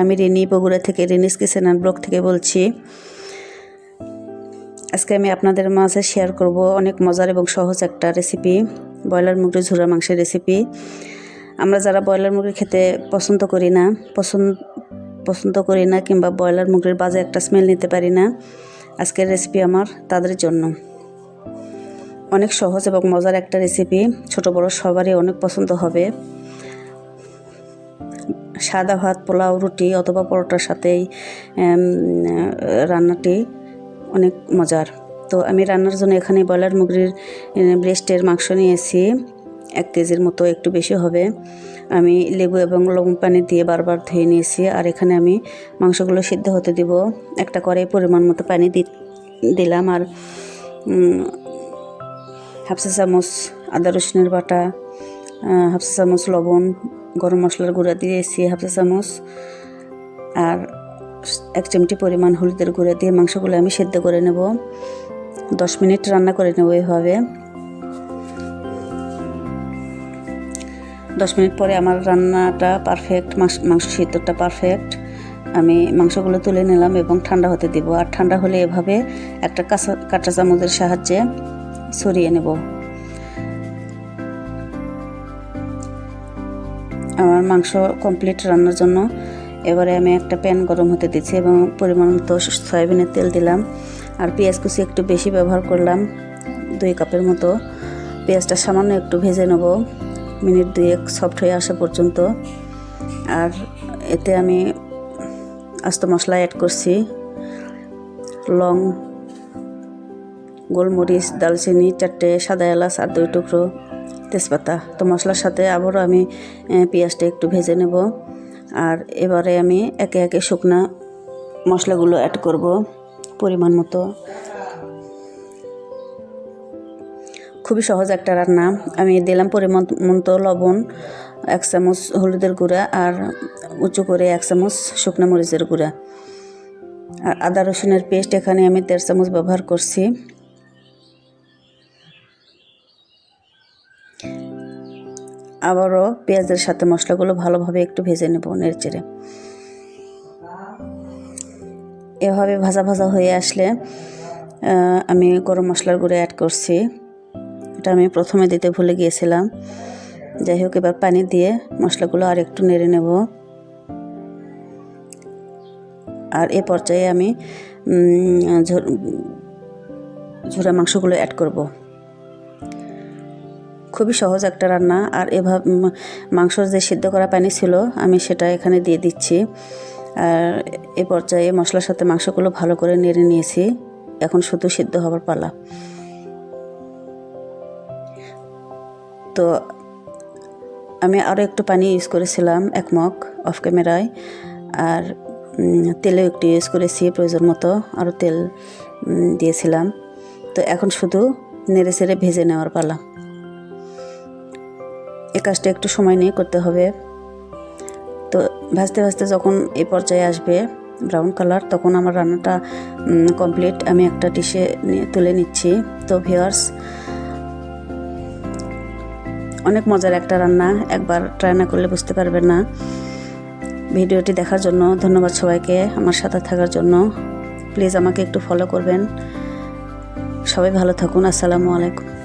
আমি রেনি বগুড়া থেকে, Rini's kitchen and থেকে বলছি। আজকে আমি আপনাদের মাঝে শেয়ার করব অনেক মজার এবং সহজ একটা রেসিপি ব্রয়লার মুরগির ঝুরা মাংসের রেসিপি আমরা যারা ব্রয়লার মুরগি খেতে পছন্দ করি না, পছন্দ পছন্দ করি না কিংবা ব্রয়লার মুরগির বাজে একটা স্মেল নিতে পারি না, আজকের রেসিপি আমার তাদের জন্য। অনেক সহজ এবং মজার একটা রেসিপি ছোট বড় সবারই অনেক পছন্দ হবে। সাদা ভাত, পোলাও, রুটি অথবা পরোটার সাথেই রান্নাটি অনেক মজার। তো আমি রান্নার জন্য এখানে ব্রয়লার মুরগির ব্রেস্টের মাংস নিয়েছি। এক কেজির মতো, একটু বেশি হবে। আমি লেবু এবং লবণ পানি দিয়ে বারবার ধুয়ে নিয়েছি। আর এখানে আমি মাংসগুলো সিদ্ধ হতে দিব। একটা কড়াই পরিমাণ মতো পানি দিলাম। আর হাফসা চামচ আদা রসুনের বাটা হাফসা চামচ লবণ গরম মশলার গুঁড়া দিয়েছি হাফসা চামচ আর এক চিমটি পরিমাণ হলুদের গুঁড়া দিয়ে মাংসগুলো আমি সেদ্ধ করে নেব। দশ মিনিট রান্না করে নেব এভাবে। দশ মিনিট পরে আমার রান্নাটা পারফেক্ট মাংস সিদ্ধটা পারফেক্ট আমি মাংসগুলো তুলে নিলাম এবং ঠান্ডা হতে দিব। আর ঠান্ডা হলে এভাবে একটা কাঁচা কাঁটা চামচের সাহায্যে ছড়িয়ে নেব। আমার মাংস কমপ্লিট রান্নার জন্য। এবারে আমি একটা প্যান গরম হতে দিচ্ছি এবং পরিমাণ মতো সয়াবিনের তেল দিলাম। আর পেঁয়াজ কুচি একটু বেশি ব্যবহার করলাম, দুই কাপের মতো। পেঁয়াজটা সামান্য একটু ভেজে নেব, মিনিট দুয়েক সফট হয়ে আসা পর্যন্ত। আর এতে আমি আস্ত মশলা অ্যাড করছি। লং, গোলমরিচ দালচিনি চারটে সাদা এলাচ আর দুই টুকরো তেজপাতা। তো মশলার সাথে আবারও আমি পেঁয়াজটা একটু ভেজে নেব। আর এবারে আমি একে একে শুকনা মশলাগুলো অ্যাড করব পরিমাণ মতো। খুবই সহজ একটা রান্না। আমি দিলাম পরিমাণ মতো লবণ, এক চামচ হলুদের গুঁড়া আর উঁচু করে এক চামচ শুকনো মরিচের গুঁড়া। আর আদা রসুনের পেস্ট এখানে আমি দেড় চামচ ব্যবহার করছি। আবারও পেঁয়াজের সাথে মশলাগুলো ভালোভাবে একটু ভেজে নেব নেড়েচেড়ে। এভাবে ভাজা ভাজা হয়ে আসলে আমি গরম মশলার গুঁড়ো অ্যাড করছি। এটা আমি প্রথমে দিতে ভুলে গিয়েছিলাম। যাই হোক এবার পানি দিয়ে মশলাগুলো আর একটু নেড়ে নেব। আর এ পর্যায়ে আমি উম, ঝো- ঝোড়া মাংসগুলো অ্যাড করব। খুবই সহজ একটা রান্না। আর এভাবে মাংসর যে সিদ্ধ করা পানি ছিল, আমি সেটা এখানে দিয়ে দিচ্ছি। আর এ পর্যায়ে মশলার সাথে মাংসগুলো ভালো করে নেড়ে নিয়েছি। এখন শুধু সিদ্ধ হবার পালা। তো আমি আরও একটু পানি ইউজ করেছিলাম, এক মগ অফ ক্যামেরায় আর তেলেও একটু ইউজ করেছি প্রয়োজন মতো আরও তেল দিয়েছিলাম। তো এখন শুধু নেড়ে চেড়ে ভেজে নেওয়ার পালা। কাজটা একটু সময় নিয়ে করতে হবে। তো ভাজতে ভাজতে যখন এই পর্যায়ে আসবে ব্রাউন কালার তখন আমার রান্নাটা কমপ্লিট আমি একটা ডিশে তুলে নিচ্ছি। তো ভিওয়ার্স অনেক মজার একটা রান্না, একবার ট্রাই না করলে বুঝতে পারবেন না। ভিডিওটি দেখার জন্য ধন্যবাদ সবাইকে আমার সাথে থাকার জন্য। প্লিজ আমাকে একটু ফলো করবেন। সবাই ভালো থাকুন, আসসালামু আলাইকুম।